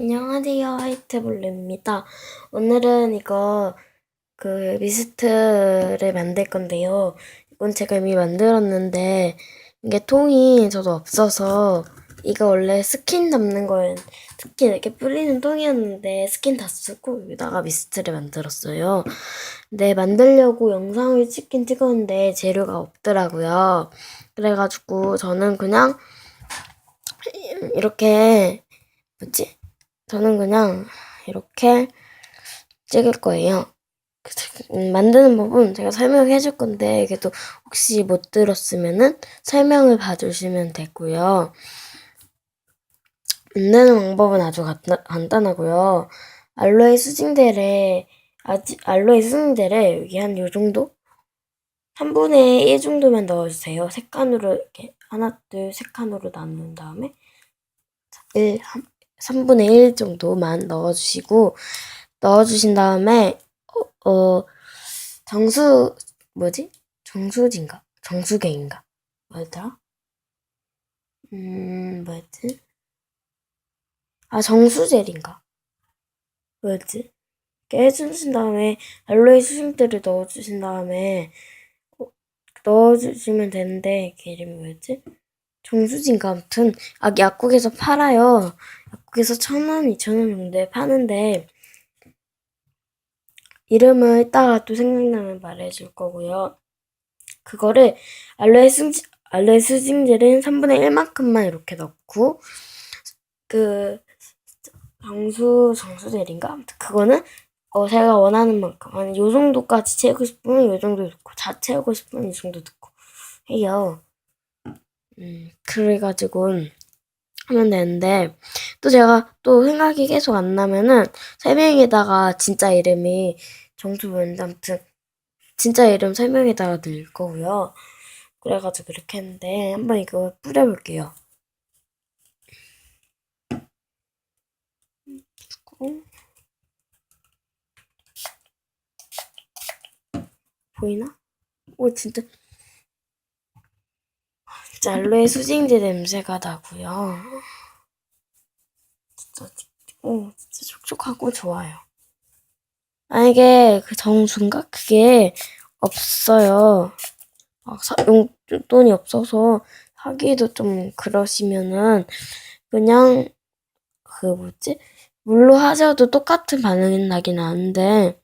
안녕하세요. 화이트블루입니다. 오늘은 이거 그 미스트를 만들 건데요. 이건 제가 이미 만들었는데 이게 통이 저도 없어서 이거 원래 스킨 담는 거엔 스킨 이렇게 뿌리는 통이었는데 스킨 다 쓰고 여기다가 미스트를 만들었어요. 근데 만들려고 영상을 찍긴 찍었는데 재료가 없더라고요. 그래가지고 저는 그냥 이렇게 뭐지? 저는 그냥 이렇게 찍을 거예요. 음, 만드는 법은 제가 설명해 줄 건데 그래도 혹시 못 들었으면은 설명을 봐주시면 되고요. 만드는 방법은 아주 간단, 간단하고요. 알로에 수징대를 아지, 알로에 수징대를 여기 한 요 정도? 3분의 1 정도만 넣어주세요. 세 칸으로 이렇게 하나, 둘, 세 칸으로 나눈 다음에 1, 3 분의 1 정도만 넣어주시고 넣어주신 다음에 어, 어 정수 뭐지? 정수진가? 정수계인가? 뭐였더라? 음 뭐였지? 아 정수젤인가? 뭐였지? 해주신 다음에 알로에 수심들을 넣어주신 다음에 어, 넣어주시면 되는데 이게 이름이 뭐였지? 정수진가 아무튼 아 약국에서 팔아요. 약국에서 천 원, 이천 원 정도에 파는데 이름을 이따가 또 생각나면 말해줄 거고요. 그거를 알로에 수 알로에 수징젤은 3분의 1만큼만 이렇게 넣고 그 정수 정수젤인가 아무튼 그거는 어 제가 원하는 만큼 아니 요 정도까지 채우고 싶으면 요 정도 넣고 다 채우고 싶으면 이 정도 넣고 해요. 음 그래가지고 하면 되는데 또 제가 또 생각이 계속 안 나면은 설명에다가 진짜 이름이 정수문인데 아무튼 진짜 이름 설명에다가 넣을 거고요. 그래가지고 이렇게 했는데 한번 이거 뿌려볼게요. 보이나? 오 진짜 알로에 수징제 냄새가 나고요. 진짜 오 진짜 촉촉하고 좋아요. 만약에 그 정수인가 그게 없어요. 막 사, 용돈이 없어서 하기도 좀 그러시면은 그냥 그 뭐지 물로 하셔도 똑같은 반응이 나긴 하는데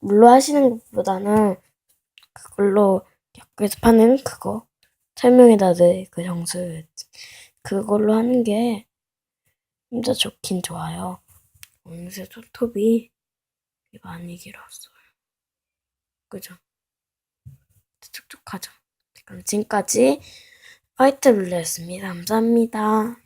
물로 하시는 것보다는 그걸로 약국에서 파는 그거 설명에다 넣그 정수 그걸로 하는 게 진짜 좋긴 좋아요. 어느새 손톱이 많이 길었어요. 그죠? 촉촉하죠? 그럼 지금까지 화이트 블루였습니다. 감사합니다.